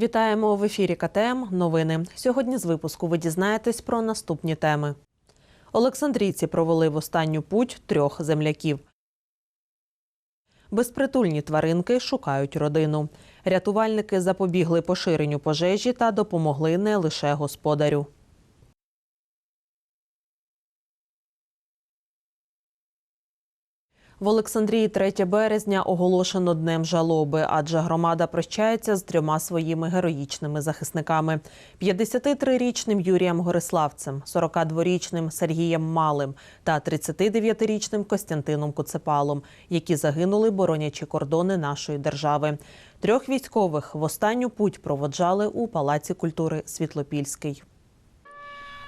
Вітаємо в ефірі КТМ. Новини. Сьогодні з випуску ви дізнаєтесь про наступні теми. Олександрійці провели в останню путь трьох земляків. Безпритульні тваринки шукають родину. Рятувальники запобігли поширенню пожежі та допомогли не лише господарю. В Олександрії 3 березня оголошено днем жалоби, адже громада прощається з трьома своїми героїчними захисниками: 53-річним Юрієм Гориславцем, 42-річним Сергієм Малим та 39-річним Костянтином Куцепалом, які загинули, боронячи кордони нашої держави. Трьох військових в останню путь проводжали у Палаці культури Світлопільський.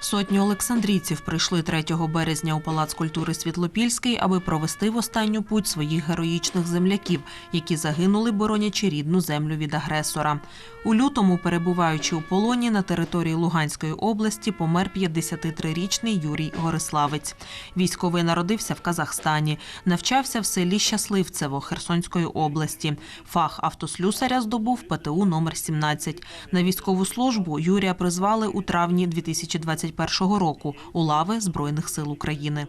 Сотні олександрійців прийшли 3 березня у Палац культури Світлопільський, аби провести в останню путь своїх героїчних земляків, які загинули, боронячи рідну землю від агресора. У лютому, перебуваючи у полоні на території Луганської області, помер 53-річний Юрій Гориславець. Військовий народився в Казахстані, навчався в селі Щасливцево Херсонської області. Фах автослюсаря здобув ПТУ номер 17. На військову службу Юрія призвали у травні 2021 року у лави Збройних сил України.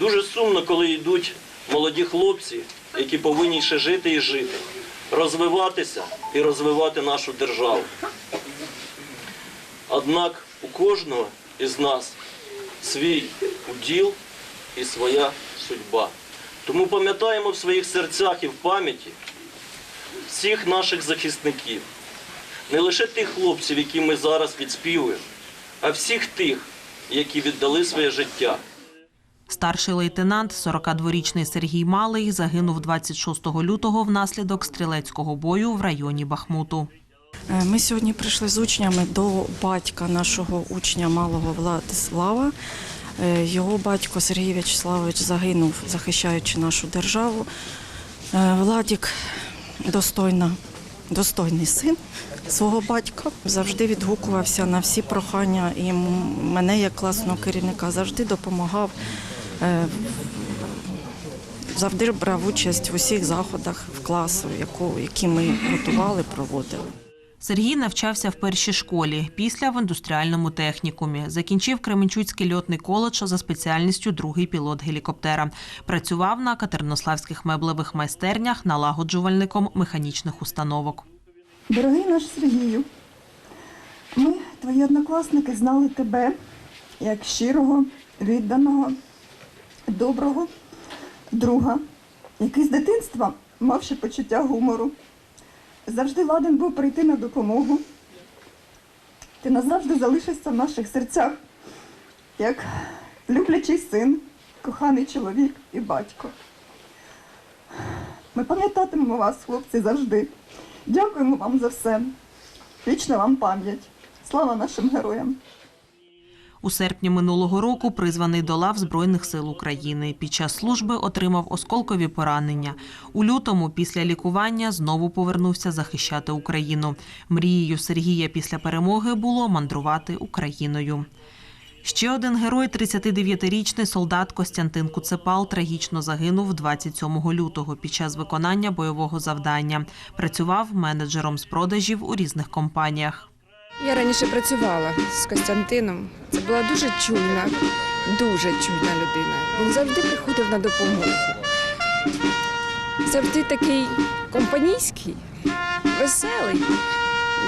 Дуже сумно, коли йдуть молоді хлопці, які повинні ще жити і жити, розвиватися і розвивати нашу державу. Однак у кожного із нас свій уділ і своя судьба. Тому пам'ятаємо в своїх серцях і в пам'яті всіх наших захисників, не лише тих хлопців, які ми зараз відспівуємо, а всіх тих, які віддали своє життя. Старший лейтенант, 42-річний Сергій Малий, загинув 26 лютого внаслідок стрілецького бою в районі Бахмуту. Е, Ми сьогодні прийшли з учнями до батька нашого учня малого Владислава. Е, Його батько Сергій В'ячеславович загинув, захищаючи нашу державу. Е, Владік достойна, достойний син свого батька. Завжди відгукувався на всі прохання і мене як класного керівника завжди допомагав. Е, Завжди брав участь в усіх заходах в класу, які ми готували, проводили. Сергій навчався в першій школі, після в індустріальному технікумі. Закінчив Кременчуцький льотний коледж за спеціальністю другий пілот гелікоптера. Працював на катеринославських меблевих майстернях налагоджувальником механічних установок. Дорогий наш Сергію, ми, твої однокласники, знали тебе як щирого, відданого, доброго друга, який з дитинства мав ще почуття гумору. Завжди ладен був прийти на допомогу. Ти назавжди залишишся в наших серцях, як люблячий син, коханий чоловік і батько. Ми пам'ятатимемо вас, хлопці, завжди. Дякуємо вам за все. Вічна вам пам'ять. Слава нашим героям! У серпні минулого року призваний до лав Збройних сил України. Під час служби отримав осколкові поранення. У лютому, після лікування, знову повернувся захищати Україну. Мрією Сергія після перемоги було мандрувати Україною. Ще один герой, 39-річний солдат Костянтин Куцепал, трагічно загинув 27 лютого під час виконання бойового завдання. Працював менеджером з продажів у різних компаніях. Я раніше працювала з Костянтином. Це була дуже чуйна, дуже чуйна людина. Він завжди приходив на допомогу. Завжди такий компанійський, веселий.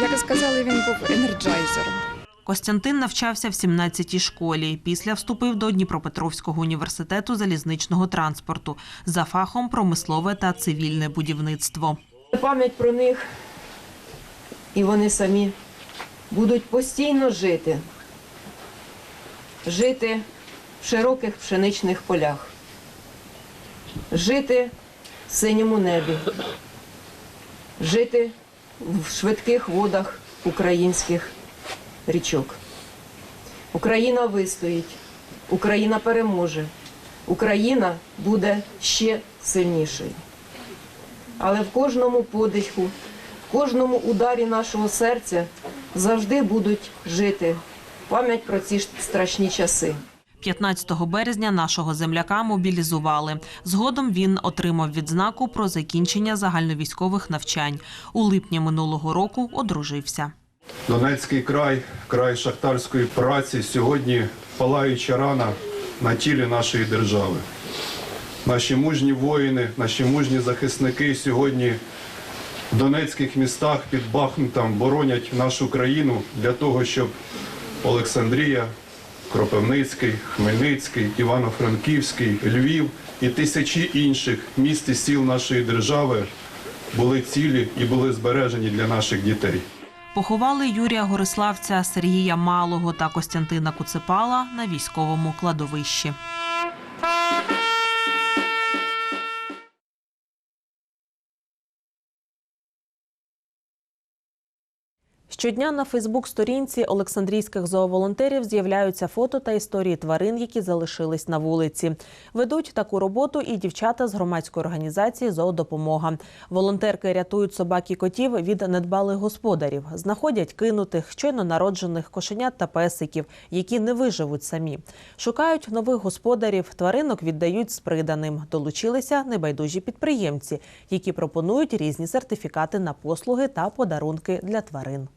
Як сказали, він був енерджайзером. Костянтин навчався в 17-й школі. Після вступив до Дніпропетровського університету залізничного транспорту за фахом промислове та цивільне будівництво. Пам'ять про них, і вони самі будуть постійно жити. Жити в широких пшеничних полях, жити в синьому небі, жити в швидких водах українських річок. Україна вистоїть, Україна переможе, Україна буде ще сильнішою. Але в кожному подиху, в кожному ударі нашого серця завжди будуть жити пам'ять про ці страшні часи. 15 березня нашого земляка мобілізували. Згодом він отримав відзнаку про закінчення загальновійськових навчань. У липні минулого року одружився. Донецький край, край шахтарської праці, сьогодні палаюча рана на тілі нашої держави. Наші мужні воїни, наші мужні захисники сьогодні в донецьких містах під Бахмутом боронять нашу країну для того, щоб Олександрія, Кропивницький, Хмельницький, Івано-Франківський, Львів і тисячі інших міст і сіл нашої держави були цілі і були збережені для наших дітей. Поховали Юрія Гориславця, Сергія Малого та Костянтина Куцепала на військовому кладовищі. Щодня на Фейсбук-сторінці Олександрійських зооволонтерів з'являються фото та історії тварин, які залишились на вулиці. Ведуть таку роботу і дівчата з громадської організації Зоодопомога. Волонтерки рятують собак і котів від недбалих господарів, знаходять кинутих, щойно народжених кошенят та песиків, які не виживуть самі. Шукають нових господарів, тваринок віддають з приданим. Долучилися небайдужі підприємці, які пропонують різні сертифікати на послуги та подарунки для тварин.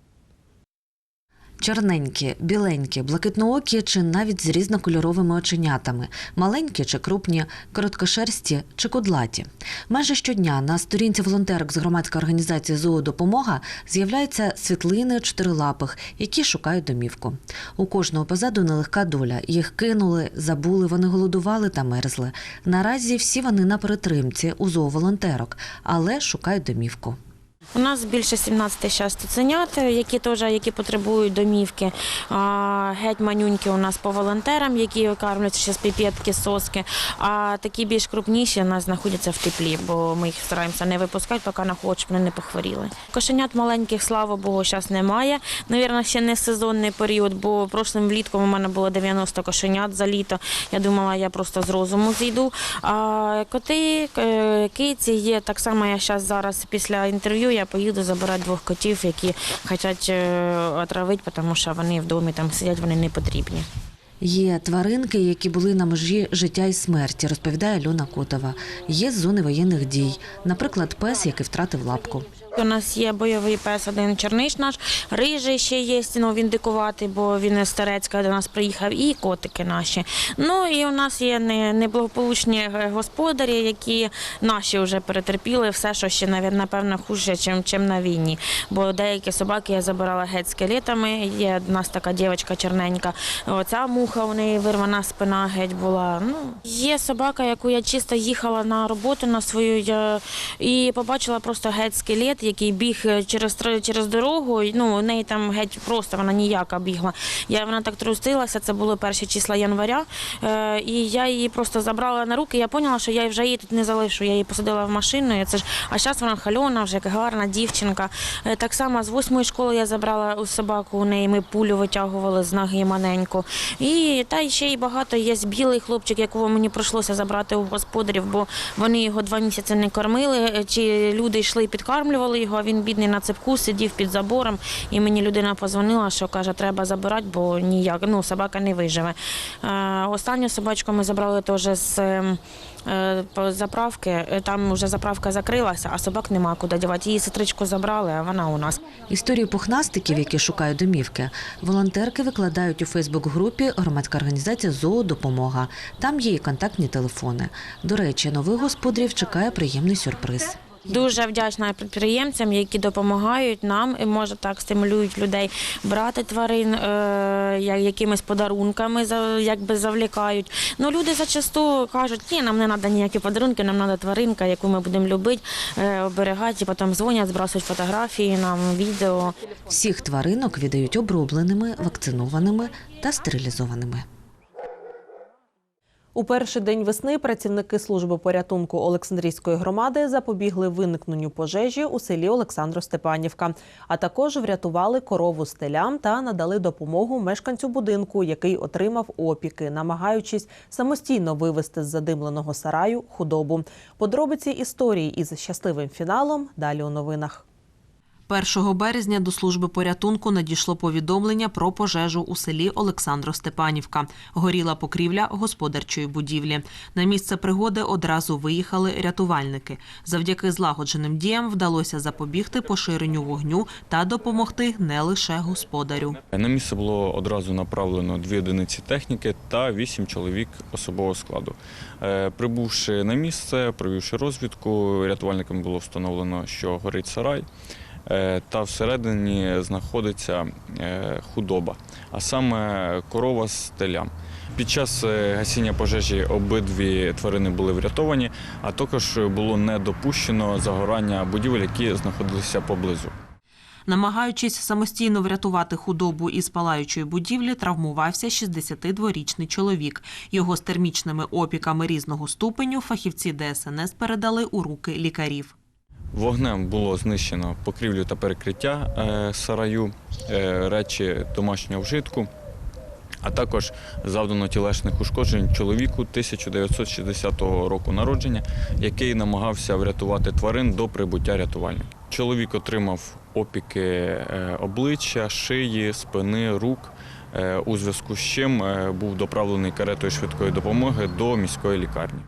Чорненькі, біленькі, блакитноокі чи навіть з різнокольоровими оченятами, маленькі чи крупні, короткошерсті чи кудлаті. Майже щодня на сторінці волонтерок з громадської організації «Зоодопомога» з'являються світлини чотирилапих, які шукають домівку. У кожного позаду нелегка доля. Їх кинули, забули, вони голодували та мерзли. Наразі всі вони на перетримці у зооволонтерок, але шукають домівку. У нас більше 17 зараз цуценят, які теж які потребують домівки. Геть манюньки у нас по волонтерам, які кормляться ще з піпетки, соски. А такі більш крупніші у нас знаходяться в теплі, бо ми їх стараємося не випускати, поки не хочуть, вони не похворіли. Кошенят маленьких, слава Богу, зараз немає. Навірно, ще не сезонний період, бо прошлим влітком у мене було 90 кошенят за літо. Я думала, я просто з розуму зійду. А коти, е, киці є так само. Я зараз після інтерв'ю я поїду забирати двох котів, які хочуть е, отравити, тому що вони в домі там сидять, вони не потрібні. Є тваринки, які були на межі життя і смерті, розповідає Альона Котова. Є з зони воєнних дій, наприклад, пес, який втратив лапку. У нас є бойовий пес, один черниш наш, рижий ще є, ну він дикуватий, бо він з Терецька до нас приїхав, і котики наші. Ну і у нас є не- неблагополучні е, господарі, які наші вже перетерпіли все, що ще напевно хуже, чим, чим на війні. Бо деякі собаки я забирала геть скелетами. Є в нас така дівчинка черненька. Оця муха у неї вирвана спина геть була. Ну є собака, яку я чисто їхала на роботу на свою я, і побачила просто геть скелет, який біг через через дорогу. Ну у неї там геть просто вона ніяка бігла. Я вона так трусилася. Це було перші числа января. Е, і я її просто забрала на руки. Я поняла, що я вже її тут не залишу. Я її посадила в машину. І це ж а зараз вона хальона, вже гарна дівчинка. Е, так само з восьмої школи я забрала у собаку. У неї ми пулю витягували з ноги маленьку. І та ще й багато є білий хлопчик, якого мені прийшлося забрати у господарів, бо вони його два місяці не кормили. Чи люди йшли і підкармлювали його, а він бідний на цепку сидів під забором. І мені людина позвонила, що каже, треба забирати, бо ніяк ну, собака не виживе. Е, останню собачку ми забрали теж з. Е, Заправки Е, там вже заправка закрилася, а собак нема куди дівати. Її сестричку забрали, а вона у нас. Історію пухнастиків, які шукають домівки, волонтерки викладають у Фейсбук-групі громадська організація «Зоодопомога». Там є і контактні телефони. До речі, нових господарів чекає приємний сюрприз. Дуже вдячна підприємцям, які допомагають нам і може так стимулюють людей брати тварин е, якимись подарунками, якби завлікають. Ну люди зачасту кажуть, ні, нам не треба ніякі подарунки, нам треба тваринка, яку ми будемо любити, е, оберігати. І потім дзвонять, збрасують фотографії нам, відео. Всіх тваринок віддають обробленими, вакцинованими та стерилізованими. У перший день весни працівники служби порятунку Олександрійської громади запобігли виникненню пожежі у селі Олександро-Степанівка, а також врятували корову з телям та надали допомогу мешканцю будинку, який отримав опіки, намагаючись самостійно вивезти з задимленого сараю худобу. Подробиці історії із щасливим фіналом далі у новинах. 1 березня до служби порятунку надійшло повідомлення про пожежу у селі Олександро-Степанівка. Горіла покрівля господарчої будівлі. На місце пригоди одразу виїхали рятувальники. Завдяки злагодженим діям вдалося запобігти поширенню вогню та допомогти не лише господарю. На місце було одразу направлено дві одиниці техніки та вісім чоловік особового складу. Е, Прибувши на місце, провівши розвідку, рятувальникам було встановлено, що горить сарай. Е, Та всередині знаходиться е, худоба, а саме корова з телям. Під час е, гасіння пожежі обидві тварини були врятовані, а також було не допущено загорання будівель, які знаходилися поблизу. Намагаючись самостійно врятувати худобу із палаючої будівлі, травмувався 62-річний чоловік. Його з термічними опіками різного ступеню фахівці ДСНС передали у руки лікарів. Вогнем було знищено покрівлю та перекриття е, сараю, е, речі домашнього вжитку, а також завдано тілесних ушкоджень чоловіку 1960 року народження, який намагався врятувати тварин до прибуття рятувальників. Чоловік отримав опіки е, обличчя, шиї, спини, рук. У зв'язку з чим був доправлений каретою швидкої допомоги до міської лікарні.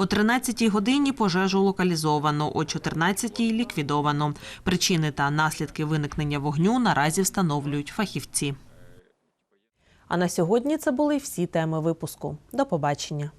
О 13-й годині пожежу локалізовано, о 14-й ліквідовано. Причини та наслідки виникнення вогню наразі встановлюють фахівці. А на сьогодні це були всі теми випуску. До побачення.